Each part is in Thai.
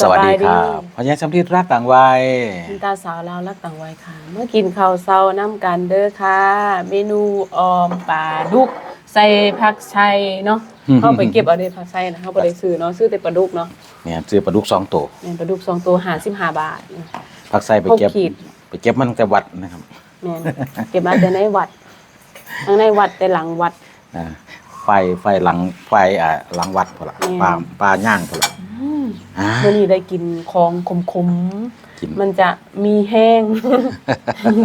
สวัสดีครับสบายดีพญาสัมฤทธิ์รักต่างวัยคุณตาสาวลาวรักต่างวัยค่ะ เมื่อกินข้าวเช้าน้ำกันเด้อค่ะ เมนูออมปลาดุกใส่ผักชัยเนาะเข้าไปเก็บเอาเด้ผักชัยนะเข้าไปได้ซื้อเนาะซื้อแต่ปลาดุกเนาะเนี่ยซื้อปลาดุกสองตัวแม่นปลาดุกสองตัวหาสิบห้าบาทผักใส่ไปเก็บหกขีดไปเก็บมันตั้งแต่วัดนะครับแม่นเก็บมาแต่ในวัดทั้งในวัดแต่หลังวัดอ่าไฟไฟหลังไฟอ่าหลังวัดพอละอืมปลาปลาย่างพอละ อ่า เมื่อนี้ได้กินของขมกิน ๆ มันจะมีแห้ง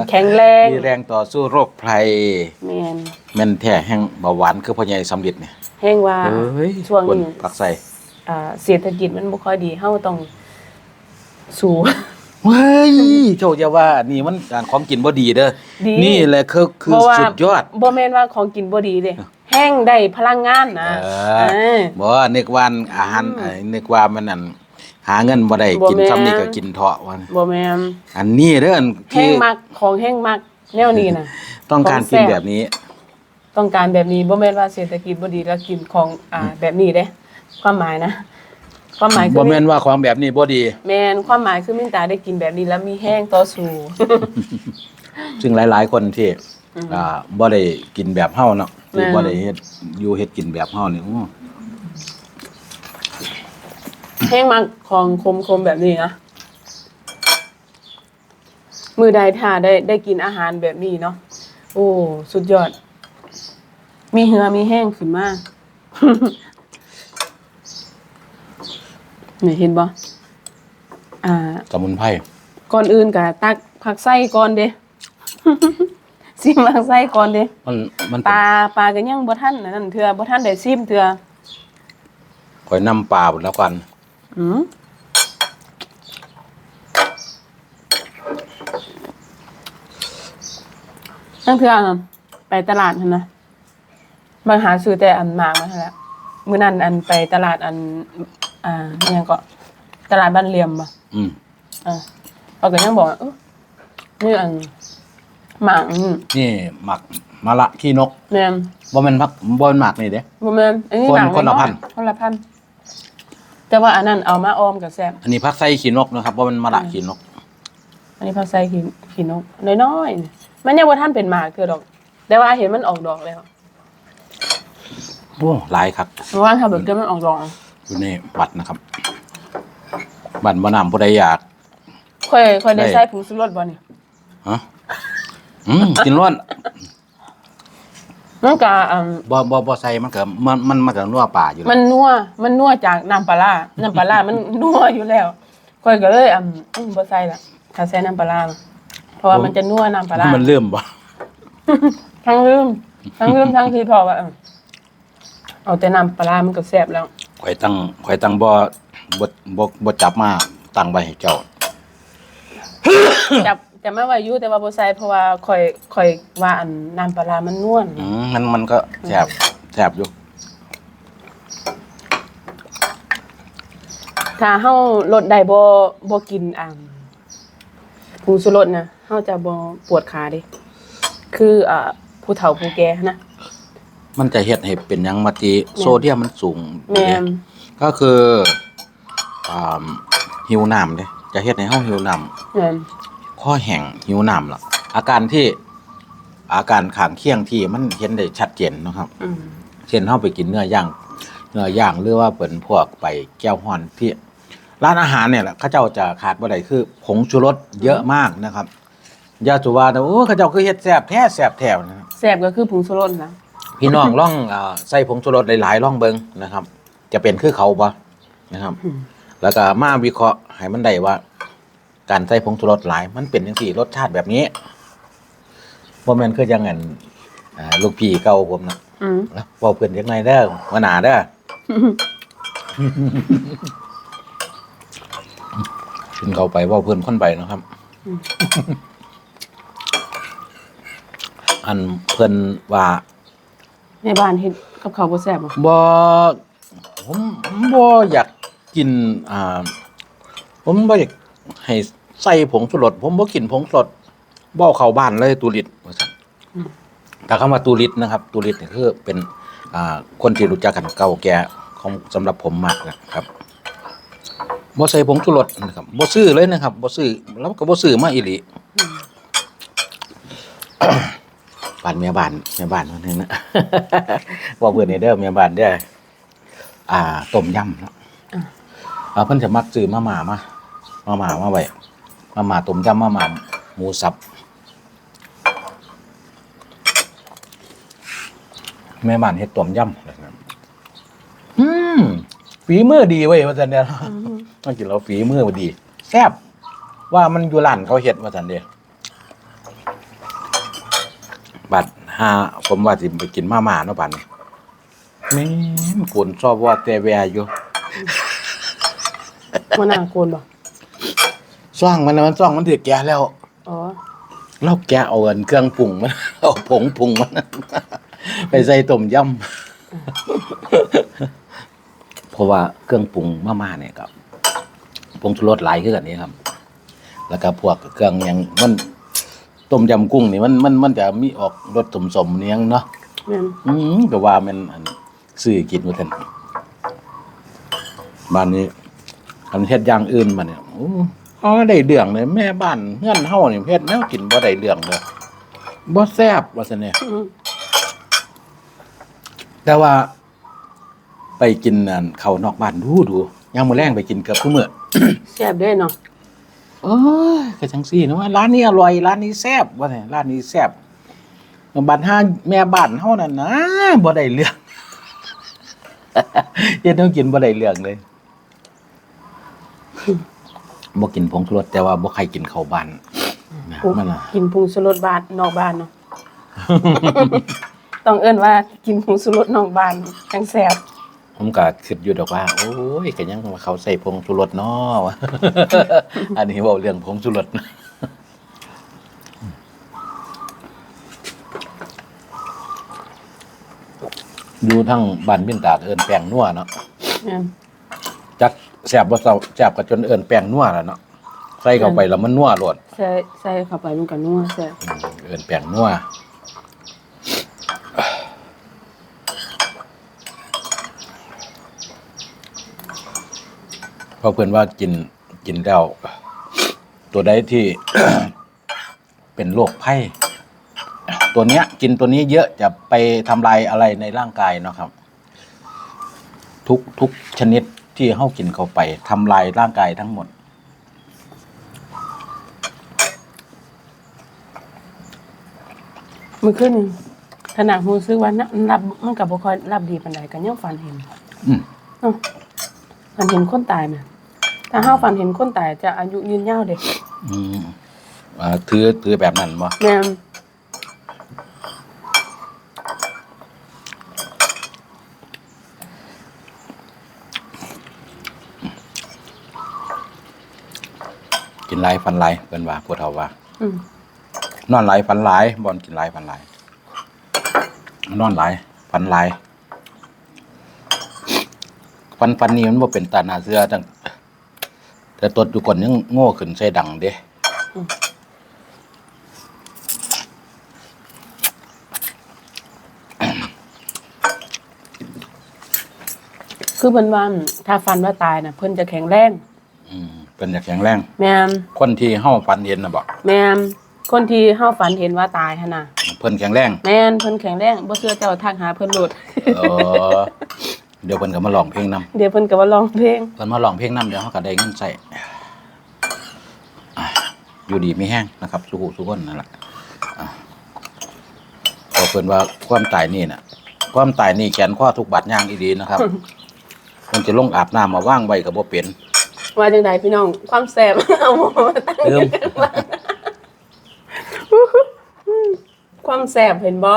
แข็งแรงมีแรงต่อสู้โรคภัยแม่นแม่นแท้แห้งเบาหวานคือพญาสัมฤทธิ์เนี่ยแห้งว่า เฮ้ยช่วงคนนี้ผักใส่อ่าเศรษฐกิจมันบ่ค่อยดีเฮาต้องสู้ เฮ้ยโชคจะว่านี่มันการของกินบ่ดีเด้อดี นี่แหละคือคือเพราะว่าสุดยอด บ่แม่นว่าของกินบ่ดีเด้ แห้งได้พลังงานนะเอเอออ บ่ว่านึกว่าอาหารอืมเอ้ยนึกว่ามันนั่นหาเงินบ่ได้บ่กินแม่น ซ้ำนี่ก็กินเถาะวันบ่แม่นอันนี้เด้ออันแห้ที่งมักของแห้งมักแนวนี้น่ะ ต้องการของแซ่กินบแบบนี้ ต้องการแบบนี้บ่แม่นว่าเศรษฐกิจบ่ดีแล้วกินของอ่าแบบนี้เด้ความหมายนะ ความหมายคืบ่แม่นว่าของแบบนี้บ่ดี แม่นความหมายคือมินตาได้กินแบบนี้แล้วมีแห้งต่อสู้ ซึ่งหลาย ๆ คนที่อืมอ่าบ่ได้กินแบบเฮาเนาะ ที่แม่นบ่ได้เฮ็ดอยู่เฮ็ดกินแบบเฮานี่อู้แห้งมักของคมๆแบบนี้นะมือใดถ้าได้ได้กินอาหารแบบนี้เนาะโอ้ สุดยอด มีเหือมีแห้งขึ้นมาเนี่ยเห็นบ่อ่าสมุนไพรก่อนอื่นก็ตักผักไส้ก่อนเด้ ซิมผักไส้ก่อนเด้มันมันปเป็นลาปลาก็ยังบ่ทันอันนั่นเทื่อบ่ทันได้ซิมเทื่อข่อยนำปลาพุ่นแล้วกันอืมตั้งเทื่อน่ะไปตลาดหั่นนะบางหาซื้อแต่อันหมากมาหั่นแหละมื้อนั้นอันไปตลาดอัน อ่าอิหยังก็ตลาดบ้านเหลี่ยมบ่ อืม อ่าเขาก็ยังบอกว่าเออนี่อัน หมากอืมนี่หมักมะละขี้นกแม่นบ่แม่นผักบ่แม่นหมักนี่เด้ บ่แม่นอันนี้คนหมากคนละอยๆพันธุ์คนละพันธุ์แต่ว่าอันนั้นเอามาออมกับแซ่บอันนี้ผักไส้ขี้นกนะครับบ่แม่นมะละขี้นก อันนี้ผักไส้ขีขีนกน้อยๆนี่มันยังบ่ทันเป็นหมากคือดอก แต่ว่าเห็นมันออกดอกแล้วโอ้หลายครับเพราะว่าถ้าแบบเดี๋ยวมันออกดอกอยู่ในบัตรนะครับ บัตรบ่นำผู้ใดอยาก ค่อยค่อยได้ได้ใส่ผงชูรสบ่นี่ฮะ อืมกินร้อนมันก็อืมบ่บ่บ่ใส่มันก็มันมันมันก็นัวป่าอยู่แล้วมันนัวมันนัวจากน้ำปลาร้าน้ำปลาร้ามันนัวอยู่แล้วค่อยก็เลยอืมอืมบ่ใส่ละถ้าใส่น้ำปลาร้าน่ะเพราะว่ามันจะนัวน้ำปลาร้ามันเริ่มบ่ทั้งลืมทั้งลืมทั้งที่พอว่าเออเอาแต่น้ำปลาร้ามันก็แซ่บแล้ว ข่อยตั้งข่อยตั้งบ่บ่บ่บ่จับมาตั้งไว้ให้เจ้า จับ จะไม่ว่าอยู่แต่ว่าบ่ใส่เพราะว่าข่อยข่อยว่าอันน้ำปลาร้ามันน่วน อืมมันมันก็แซ่บแซ่บอยู่ถ้าเฮาลดได้บ่บ่กินอ่าผงชูรสนะเฮาจะบ่ปวดขาเด้คืออ่าผู้เฒ่าผู้แก่นะ มันจะเฮ็ดให้เป็นหยังมาติโซเดียมมันสูงแม่นก็คืออ่าหิวน้ำเด้จะเฮ็ดให้เฮาหิวน้ำแม่น ข้อแห้งหิวน้ำล่ะอาการที่อาการข้างเคียงที่มันเห็นได้ชัดเจนเนาะครับ อืมเช่นเฮาไปกินเนื้อย่างเนื้อย่างหรือว่าเป็นพวกไปแก้วฮ้อนที่ ร้านอาหารเนี่ยแหละเขาเจ้าจะขาดบ่ได้คือผงชูรสเยอะมากนะครับอย่าจุว่าแต่โอ้เขาเจ้าคือเฮ็ดแซ่บแท้แซ่บแท้นะครับแซ่บก็คือผงชูรสนะพี่น้องล่องเอ่อใส่ผงชูรสหลายๆล่องเบิงนะครับ จะเป็นคือเขาบ่นะครับแล้วก็มาวิเคราะห์ให้มันได้ว่า การใส่ผงชูรสหลาย มันเป็นจังซี่รสชาติแบบนี้บ่แม่นคือจังงั้นอ่าลูกพี่เก่าผมนะอืมแล้วเว้าเพิ่นจักหน่อยเด้อหัวหน้าเด้อขึ้นเขาไปเว้าเพิ่นคนไปนะครับ อันเพิ่นว่าในบ้านเฮ็ดกับข้าวบ่แซ่บบ่บ่ผมผมบ่อยากกินอ่าผมบ่อยาก ให้ใส่ผงชูรสผมบ่กินผงชูรสบ่เอาเข้าบ้านเลยตูริดว่าซั่นแต่คำว่าตูริดนะครับ ตูริดนี่คือเป็นอ่าคนที่รู้จักกันเก่าแก่ของสำหรับผมมากนะครับบ่ใส่ผงชูรสนะครับบ่ซื้อเลยนะครับบ่ซื้อแล้วก็บ่ซื้อมาอีหลีบ้านแม่บ้านแม่บ้านว่านึงนะบอกเพื่อนนี่เด้อแม่บ้านเด้ออ่าต้มยำเนาะอ่าเพิ่นจะมักซื้อมาม่ามา มาม่ามาไว้มาม่าต้มยำมาม่าหมูสับ แม่บ้านเฮ็ดต้มยำนะครับอืมฝีมือดีเว้ยว่าซั่นเด้อต้องกินแล้วฝีมือมันดีแซ่บว่ามันอยู่ร้านเขาเฮ็ดว่าซั่นเด้บัดหาผมว่าสิไปกินมาม่าเนาะบัดนี้แม่นกวนชอบว่าแต่แวอยู่มันน่าโกนบ่ ซ่องมันน่ะมันซ่องมันถือแกะแล้ว อ๋อเราแกะเอาเงินเครื่องปรุงมัน เอาผงปรุงมัน ไปใส่ต้มยำเพราะว่าเครื่องปรุงมาม่าเนี่ยครับผงชูรสหลายขึ้นกันนี้ครับ แล้วก็พวกเครื่องหยังมันต้มยำกุ้งนี่มันมันมันจะมีออกรสสมๆเนียงเนาะแม่นอืมก็ว่ามันอันซื้อกินมาทันบ้านนี้อันเฮ็ดอย่างอื่นมาเนี่ยโอ้ อ๋อได้เรื่องเลยแม่บ้านเฮือนเฮานี่เฮ็ดแนวกินบ่ได้เรื่องเลยบ่แซ่บว่าซั่นเนี่ยอืมแต่ว่า ไปกินอันข้าวนอกบ้านดูดูยามมื้อแรงไปกินเกือบทุกมื้อแซ่บเด้เนาะเอ้ยก็จังซี่นะว่าร้านนี้อร่อยร้านนี้แซ่บว่าไงร้านนี้แซ่บบัดห้าแม่บ้านเฮานั่นนะบ่ได้เรื่อง เฮ็ดแนวกินบ่ได้เรื่องเลย บ่กินผงชูรสแต่ว่าบ่ใครกินข้าวบ้านนะปุ๊บมันน่ะกินผงชูรสบ้านนอกบ้านเนาะ ต้องเอิ้นว่ากินผงชูรสนอกบ้านจังแซ่บผมก็คิดอยู่ดอกว่า โอ้ยก็ยังว่าเขาใส่ผงชูรสเนาะวะอันนี้เว้าเรื่องผงชูรสอยู่ทั้งบ้านบินตาดเอิ้นแป้งนัวเนาะ แม่นจัก แซ่บบ่เซาแซ่บก็จนเอิ้นแป้งนัวแล้วเนาะใส่เข้าไปแล้วมันนัวโลดใส่ใส่เข้าไปมันก็นัวแซ่บอืมเอิ้นแป้งนัวเพราะเพิ่นว่ากินกินแล้วตัวใดที่ เป็นโรคไข้ตัวเนี้ย กินตัวนี้เยอะจะไปทำลายอะไรในร่างกายเนาะครับ ทุกทุกชนิด ที่เข้ากินเข้าไปทำลายร่างกายทั้งหมดมื้อคืนนี่ขณะรู้สึกว่านะรับมันก็บ่ค่อยรับดีปานใดก็ยังฝันเห็นอืมเนาะฝันเห็นคนตายน่ะถ้าเฮาฝันเห็นคนตายจะอายุยืนยาวเด้อืมอ่าถือถือแบบนั้นบ่แม่น กินหลายฟันหลายเพิ่นว่าพวกเฒ่าว่าอืมนอนหลายฟันหลายบ่อนกินหลายฟันหลายนอนหลายฟันหลายฟันฟันนี้มันบ่เป็นตาหน้าเสือจังแต่ตดอยู่ก่อนยังโง่ขึ้นใส่ดังเด้คือเพิ่นว่าถ้าฝันว่าตายน่ะเพิ่นจะแข็งแรง อืม เป็นอยากแข็งแรง แม่นคนที่เฮาฟันเห็นน่ะบ่แม่นคนที่เฮาฝันเห็นว่าตายหั่นน่ะเพิ่นแข็งแรงแม่นเพิ่นแข็งแรงบ่เชื่อเจ้าทักหาเพิ่นโลดเออเดี๋ยวเพิ่นก็มาร้องเพลงนํเดี๋ยวเพิ่นก็มาร้องเพลงเพิ่นมาร้องเพลงนํเดี๋ยวเฮาก็ได้เงินใช้อะอยู่ดีมีแห้งนะครับสุขุสุขคนนั่นล่ะอะเพราะเพิ่นว่าความตายนี่น่ะ ความตายนี่แขนข้อทุกบาดย่างอีดีนะครับ มันจะลงอาบน้ำมาว่างไว้ก็บ่เป็น ว่าจังไดพี่น้อง ความแซ่บเอาหมอมาตั้งลืมความแซ่บเห็นบ่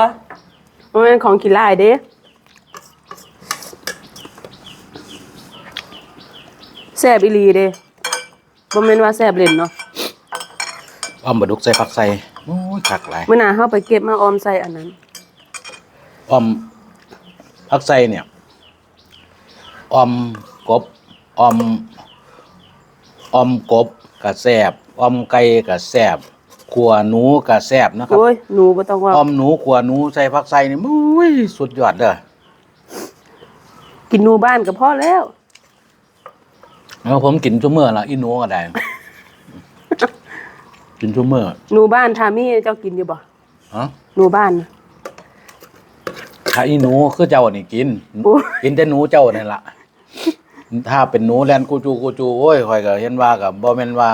บ่แม่นของกินหลายเด้แซ่บอีหลีเด้บ่แม่นว่าแซ่บเล่นเนาะอ้อมบะดุกใส่ผักใส่โอ้ยคักหลายมื้อหน้าเฮาไปเก็บมาออมใส่อันนั้น อ้อมผักใส่เนี่ยอ้อมกบอ้อม อ้อมกบก็แซ่บอ้อมไก่ก็แซ่บขัวหนูก็แซ่บนะครับโอ้ยหนูบ่ต้องว่าอ้อมหนูขัวหนูใส่ผักใส่นี่มุ้ยสุดยอดเด้อกินหนูบ้านก็พอแล้วแล้วผมกินชั่วเมื่อละอีโนก็ได้ กินชั่วเมื่อหนูบ้านทามี่เจ้ากินอยู่บ่ฮะหนูบ้านน่ะถ้าอีหนูคือเจ้านี่กินโอ้กินแต่หนูเจ้านี่ละ ถ้าเป็นหนูแลนกูจูกูจูโอ้ยข่อยก็เห็นว่ากับบ่แม่นว่า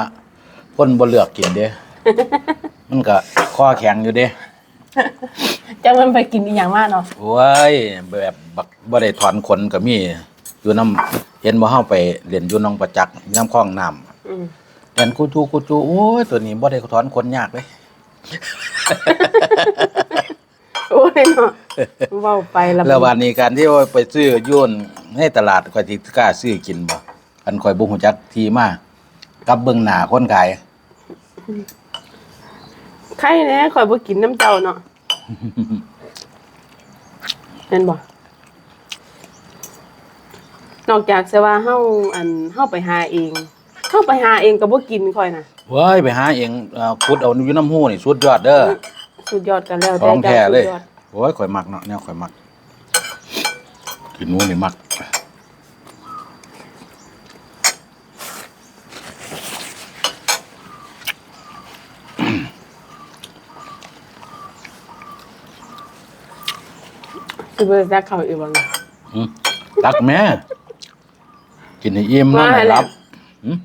คนบ่เลือกกินเด้ มันก็คอแข็งอยู่เด้เจ้ามันไปกินอีหยังมากเนาะโอ้ยแบบบักบ่ได้ถอนขนก็มีอยู่น้ำเห็นบ่เฮาไปเล่นอยู่หนองประจักษ์น้ำคลองน้ำอืมเล่นกูจูกูจูโอ้ยตัวนี้บ่ได้ถอนขนยากเลย โอ้ยเนาะเว้าไปแล้วแล้ววันนี้การที่ว่าไปซื้อยุ่นในตลาดข่อยสิกล้าซื้อกินบ่อันข่อยบ่ฮู้จักทีมากับเบิ่งหน้าคนขายใครแน่ข่อยบ่กินน้ำเจ้าเนาะเห็นบ่นอกจากสิว่าเฮาอันเฮาไปหาเองเฮาไปหาเองก็บ่กินข่อยน่ะเว้ยไปหาเองเอ่อขุดเอาอยู่น้ำหูนี่สุดยอดเด้อ สุดยอดกันแล้วของแท้เลยสุดอดโอ้ยข่อยมักเนาะแนวข่อยมักกินหนูนี่มักสิบ่ได้เข้าอีกบ่ล่ะอืมตักแม่ กินให้อิ่มนอนให้หลับอืม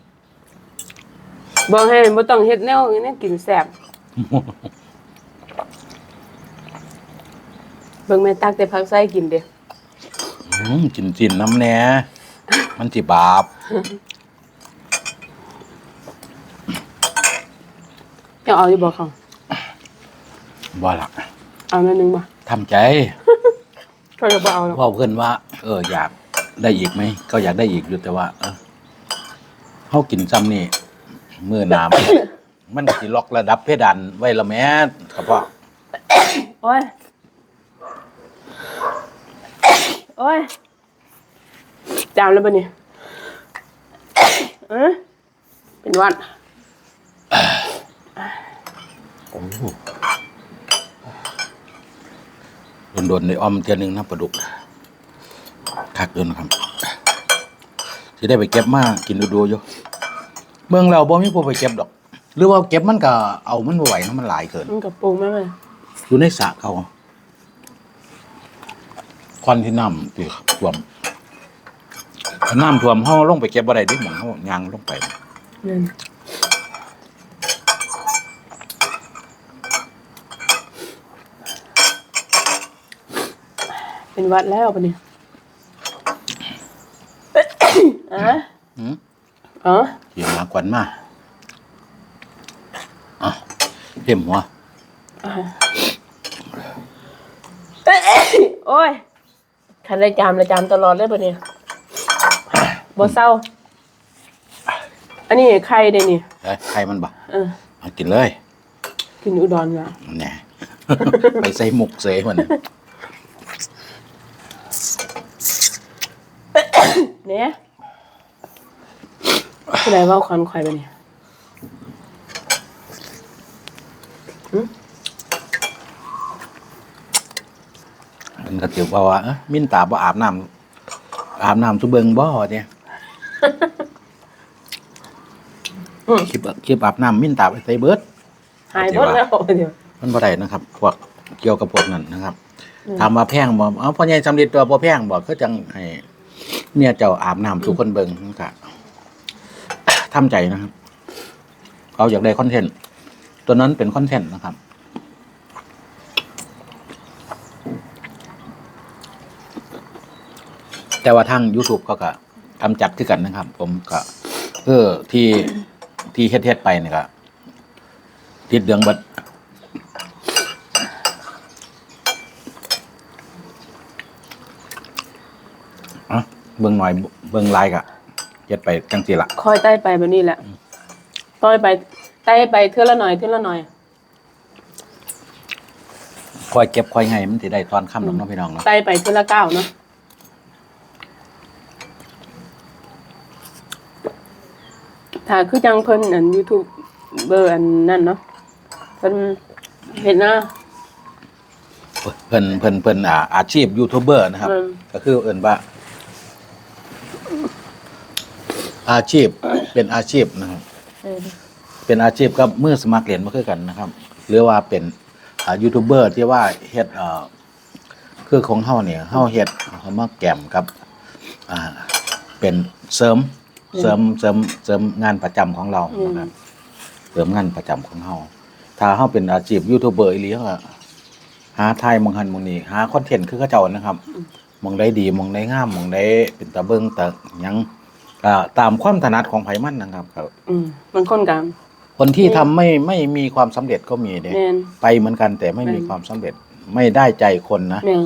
บอกให้บ่ต้องเฮ็ดแนวนี้กินแซ่บ เบิ่งแม่ตักแต่ผักใส่กินเด้อืมกินจินน้ำแหน่มันสิบาปจะเอาอยู่บ่เขาบ่ล่ะเอาหนิดนึงบ่ทำใจเขาจะบ่เอาหรอกว่าเพื่อนว่า เออ อยากได้อีกไหม ก็อยากได้อีกอยู่แต่ว่า เออเขากินซ้ำนี่มือหนาม มันก็สิล็อกระดับเพดานไว้ละแม่ครับพ่อโอ้ย โอ้ยจามแล้วปะเนี่ยเออเป็นหวัดโดนๆในอ้อมเทียหนึงนะปลาดุกคักเดินครับ ที่ได้ไปเก็บมากินดูๆอยู่เมืองเราบ่มีผู้ไปเก็บดอก หรือว่าเก็บมันก็เอามันบ่ไหวเนาะมันหลายเกิน มันกับปรุงไหมเลยอยู่ในสระเขา ควันที่น้ำตีท่วมถ้าน้ำท่วมเฮาลงไปเก็บบ่ได้เดิหมองเฮายางลงไปนั่นเป็นหวัดแล้วปะเนี่ยอะหืม อ๋อเสียงมาควันมาอะเต็มหัว โอ้ย คันได้จามได้จามตลอดเลยปะเนี่ยบ่เศร้า อันนี้ไข่เด้นี่เอ้ยใครมันบ่เออมากินเลยกินอุดรมาแหน่ไปใส่หมกเสยมันน่ะเนี่ยคืออะไรว่าควันไข่ปะเนี่ย มันก็ถือว่าว่าเอ้ยมิ้นตาบ่อาบน้ำอาบน้ำสุเบิงบ่เนี่ยอืม คลิปคลิปอาบน้ำมิ้นตาไปใส่เบิด หายหมดแล้วเดี๋ยว มันบ่ได้นะครับ พวกเกี่ยวกับพวกนั้นนะครับอืม ถามว่าแพงบ่เอ้าพ่อใหญ่สำลิดตัวบ่แพงบ่คือจังให้เมียเจ้าอาบน้ำทุกคนเบิ่งมันก็ทำใจนะครับเขาอยากได้คอนเทนต์ตัวนั้นเป็นคอนเทนต์นะครับ แต่ว่าทาง YouTube เขาก็ทำจัดคือกันนะครับ ผมก็เออที่ที่เฮ็ดๆไปนี่ก็ติดเดืองเบัดอะเบิ่งหน่อยเบิ่งลายกะเย็ดไปจังสีละคอยไต้ไปแบบนี้แหละต้อยไปไต้ไปเท่าละหน่อยเท่าละหน่อย คอยเก็บคอยให้มันสิได้ตอนค่ำหรอกเน้องพี่น้องเนาะไต้ไปเท่าละเก้าเนาะ ถ้าคือจังเพิ่นอันยูทูบเบอร์อันนั่นเนาะเพิ่นเห็นนะเพิ่นเพิ่นเพิ่นอ่าอาชีพยูทูบเบอร์นะครับ อืม ก็คือเอิ้นว่า อาชีพเป็นอาชีพนะครับ เออเป็นอาชีพกับมือสมัครเรียนมาคือกันนะครับ หรือว่าเป็นอ่ายูทูบเบอร์ที่ว่าเฮ็ดเอ่อคือของเฮาเนี่ยเฮาเฮ็ดเฮามาแกมกับอ่าเป็นเสริม เสริมเสริมเสริมงานประจำของเรานะครับเสริมงานประจำของเฮาถ้าเฮาเป็นอาชีพยูทูบเบอร์อีหลีเฮาก็หาทายหมองหันหมองนี้หาคอนเทนต์คือเขาเจ้านะครับหมองได้ดีหมองได้งามหมองได้เป็นตาเบิ่งตาหยังอ่าตามความถนัดของไผมันนะครับครับ อืมบางคนก็ คนที่ทำไม่ไม่มีความสำเร็จก็มีเด้แม่น ไปเหมือนกันแต่ไม่มีแม่นความสำเร็จไม่ได้ใจคนนะ แม่น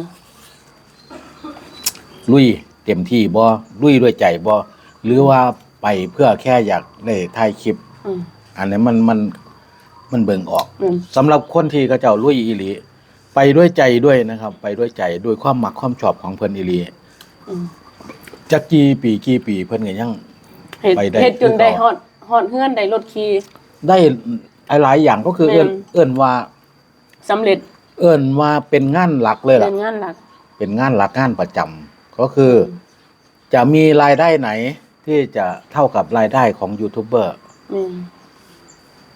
ลุยเต็มที่บ่ลุยด้วยใจบ่ หรือว่าไปเพื่อแค่อยากได้ถ่ายคลิป อืม อันนี้มันมันมันเบิ่งออกแม่นสำหรับคนที่เขาเจ้าลุยอีหลี ไปด้วยใจด้วยนะครับ ไปด้วยใจด้วยความมักความชอบของเพิ่นอีหลีอืมจักกี่ปีกี่ปีเพิ่นก็ยัง เฮ็ดไปได้เฮ็ดจนคือได้เก่า ฮอดฮอดเฮือนได้รถขี่ ได้หลายๆอย่างก็คือแม่เอิ้นนเอิ้นว่า สำเร็จเอิ้นว่าเป็นงานหลักเลยล่ะ เป็นงานหลัก เป็นงานหลักงานประจำก็คือจะมีรายได้ไหน ที่จะเท่ากับรายได้ของยูทูบเบอร์แม่น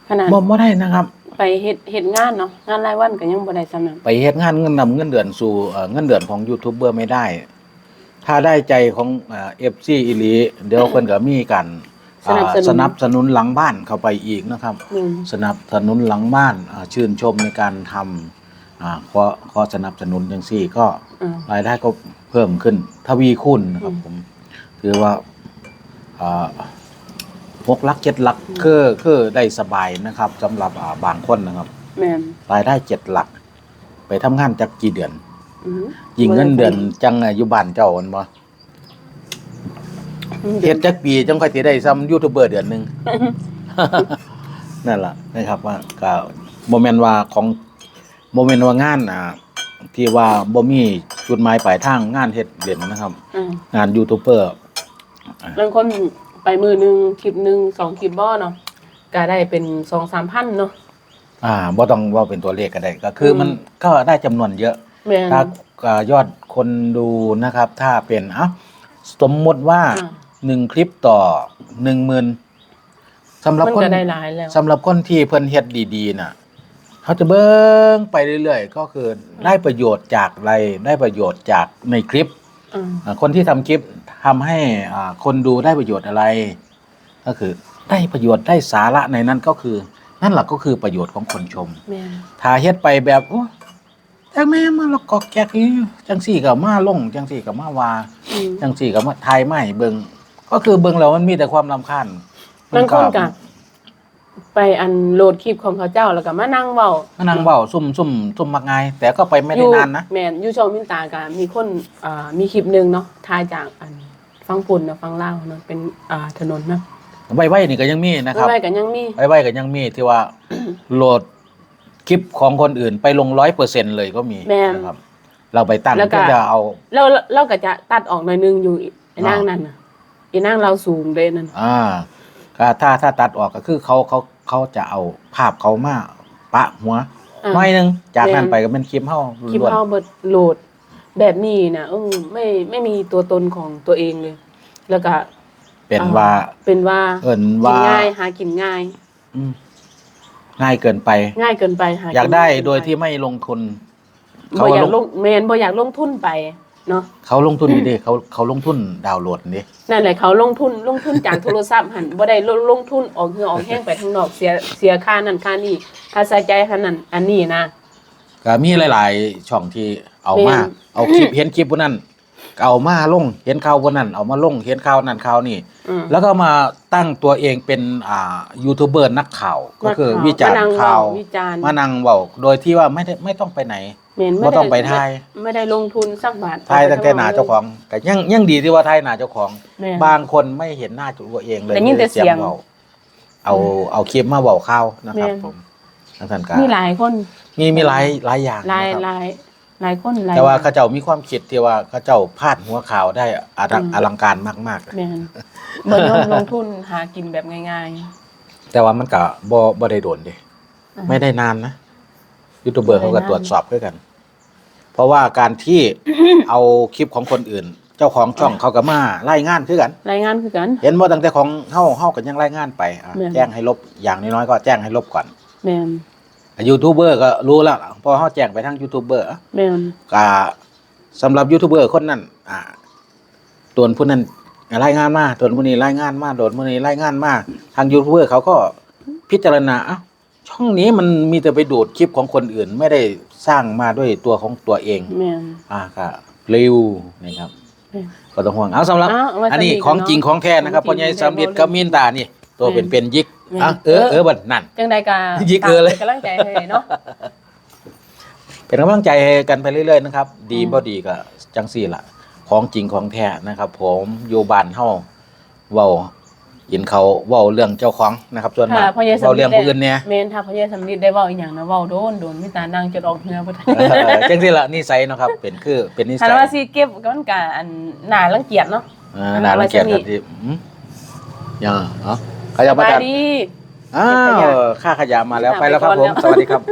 ขนาดบ่บ่ได้นะครับ ไปเฮ็ดเฮ็ดงานเนาะงานรายวันก็ยังบ่ได้สำนั้นไปเฮ็ดงานเงินนำเงินเดือนสู่เอ่อเงินเดือนของยูทูบเบอร์ไม่ได้ ถ้าได้ใจของเอ่อฟซีอีหลีเดี๋ยวเพิ่นก็มีกันอ่าสนับสนุนหลังบ้านเข้าไปอีกนะครับอืมสนับสนุนหลังบ้านอ่าชื่นชมในการทำอ่าขอขอสนับสนุนจังซี่ก็อืมรายได้ก็เพิ่มขึ้น ทวีคูณนะครับอืมผมถือว่า อ่าหกหลักเจ็ดหลักคือคือได้สบายนะครับสำหรับอ่าบางคนนะครับ แม่นรายได้เจ็ดหลัก ไปทำงานจักกี่เดือน อืมยิงเงินเดือนจังอยู่บ้านเจ้าอันบ่อืมเฮ็ดจักปีจังค่อยสิได้ซ้ำยูทูบเบอร์เดือนหนึง นั่นล่ะนะครับว่าก็บ่แม่นว่าของบ่แม่นว่างานอ่าที่ว่าบ่มีจุดหมายปลายทางงานเฮ็ดเล่นนะครับ อืม งานยูทูบเบอร์ บางคนไปมือหนึงคลิปหนึงสองคลิปบ่เนาะก็ได้เป็น2-3,000เนาะอ่าบ่ต้องเว่าเป็นตัวเลขก็ได้ก็คืออม มันก็ได้จำนวนเยอะ แม่นถ้าอ่ายอดคนดูนะครับ ถ้าเป็นเอ้าสมมติว่าอ่าหนึ่งคลิปต่อหนึ่งหมื่นสำหรับมันคน ก็ได้หลายแล้ว สำหรับคนที่เพิ่นเฮ็ดดีๆน่ะเขาจะเบิ้งไปเรื่อยๆ ก็คือได้ประโยชน์จากอะไรได้ประโยชน์จากในคลิปอืมอ่าคนที่ทำคลิป ทำให้อ่าคนดูได้ประโยชน์อะไร ก็คือได้ประโยชน์ได้สาระในนั้นก็คือ นั่นแหละก็คือประโยชน์ของคนชมแม่นถ้าเฮ็ดไปแบบโอ้จักแม่มาแล้วก็แก๊กอีจังสี่ก็มาลงจังสี่ก็มาว่าอืมจังสี่ก็มาทายไม่เบิ่งก็คือเบิ่งแล้วมันมีแต่ความรำคาญบางคนก็ไปอันโหลดคลิปของเขาเจ้าแล้วก็มานั่งเว้ามานั่งเว้าซุ่มซุ่มซุ่มมักง่ายแต่ก็ไปไม่ได้นานนะแมนอยูช่องมินตาก็มีคนอ่ามีคลิปหนึ่งเนาะทายจากอัน ฟังปุ่นเนาะฟังเล่าวเนาะเป็นอ่าถนนเนาะไว้ไว้นี่ก็ยังมีนะครับไม่กันยังมีไว้ไว้ก็ยังมีที่ว่าโหลดคลิปของคนอื่นไปลงร้อยเปอร์เซ็นเลยก็มีนะครับ เราไปตั้งแล้วก็ก็จะเอาเราเราก็จะตัดออกหน่อยนึงอยู่ไอ้นางนั่นน่ะไอ้นางเราสูงเลยนั่นอ่าก็ถ้าถ้าตัดออกก็คือเขาเขาเขาจะเอาภาพเขามาปะหัวอ่าหน้อยหนึงจากนั้นแม่นไปก็เป็นคลิปเฮาคลิปล้วนเอาเบิดโหลด แบบนี้นะเออไม่ไม่มีตัวตนของตัวเองเลย แล้วก็เป็นอ่ว่าเป็นว่าเอิ้นกิว่านง่าย หากินง่าย อืมง่ายเกินไป ง่ายเกินไปหาอยากได้นง่เกินไปโดยที่ไม่ลงทุน บ่อยากลลงงแมนบ่อยากลงทุนไปเนาะเขาลงทุนนี่ดิเขาเขาลงทุนดาวน์โหลดนี่นั่นแหละเขาลงทุนลงทุนจากโทรศัพท์หันบ่ได้ลงลงทุนออกเหงื่อออกแห้งไปทางนอกเสียเสียค่านั่นค่านี่ค่าใช้จ่ายค่านั้นอันนี้นะ ก็มีหลาย ๆ ช่องที่เอามาแม่นเอาคลิปเห็นคลิปพวกนั้นก็เอามาลงเห็นข่าวพวกนั้น เอามาลงเห็นข่าวนั้นข่าวนี่อืมแล้วก็มาตั้งตัวเองเป็นอ่ายูทูบเบอร์นักข่าวก็คือนักข่าววิจารมานั่ณ์งข่าวเว้าวิจารณ์มานั่งเว้าโดยที่ว่าไม่ได้ไม่ต้องไปไหนแม่นบ่ต้องไปถ่ายไม่ไม่ได้ลงทุนสักบาททายตั้งแต่หน้าเจ้าของก็ยังยังดีที่ว่าทายหน้าเจ้าของแม่นบางคนไม่เห็นหน้าตัวเองเลยได้ยินแต่เสียงว้าเอาเอาคลิปมาเว้าข่าวนะครับแม่นผมทั้งท่านก็มีหลายคน มีมีหลายหลายอย่างหลายนะครับหลายหลายคนหลายแต่ว่าเขาเจ้ามีความคิดที่ว่าเขาเจ้าพาดหัวข่าวได้อลังอืมอลังการมากแม่นเบิ่งลงลงทุนหากินแบบง่ายๆ แต่ว่ามันก็บ่บ่ได้โดนเด้ๆอืไม่ได้นานนะยูทูบเบอร์ไม่เขาได้ก็นานตรวจสอบด้วยกัน เพราะว่าการที่เอาคลิปของคนอื่น เจ้าของช่องเขาก็มารายงานคือกันรายงานคือกัน เห็นบ่ตั้งแต่ของเฮาเฮาก็ยังรายงานไปอะแม่นแจ้งให้ลบอย่างน้อยๆก็แจ้งให้ลบก่อนแม่น ยูทูบเบอร์ก็รู้แล้วพอเฮาแจ้งไปทางยูทูบเบอร์แม่นก็สำหรับยูทูบเบอร์คนนั้นอ่าตัวผู้นั้นรายงานมาตัวผู้นี้รายงานมาโดนผู้นี้รายงานมาทางยูทูบเบอร์เขาก็พิจารณาเอ้าช่องนี้มันมีแต่ไปดูดคลิปของคนอื่น ไม่ได้สร้างมาด้วยตัวของตัวเอง แม่น อ่าก็เร็วนะครับแม่นก็ต้องห่วงเอาสำหรับ อ้าวเอาไว้อันนี้สำหรับของจริงเนาะของแท้นะครับขพ่อองจริงใหญ่สำลิดได้บ่กับมินตานี่ ตัวแม่เป็นนเป็นยิกแม่น อะเออเออเออบัดนั่น จังใดก็ยิกเออเลยตามป็นกำลังใจให้เนาะ เป็นกำลังใจให้กันไปเรื่อยๆนะครับดีอืมบ่ดีก็จังสี่ล่ะของจริงของแท้นะครับ ผมอยู่บ้านเฮาเว้ายินเขาเว้าเรื่องเจ้าของนะครับส่วนมาถ้ากพ่อใหญ่สำเว้าลิเรื่อดงผู้อื่นเนี่ยแม่นถ้าพ่อใหญ่สำลิดได้เว้าอีหยังนะเว้าโดนโดนมีตานางจนออกเหงื่อบ่ทันเออจังสี่ล่ะนิสัยเนาะครับ เป็นคือเป็นนิสัถ้ายว่าสิเก็บก็มันก็อันน่ารังเกียจเนาะ อ่าน่ารังเกียจครับที่อืมยังเนาะ ขยับสมาบายจัดดี อ้าเก็บขยะวค่าขยะมาแล้วถามไปแล้วครับไปผก่อนมแล้วสวัสดีครับ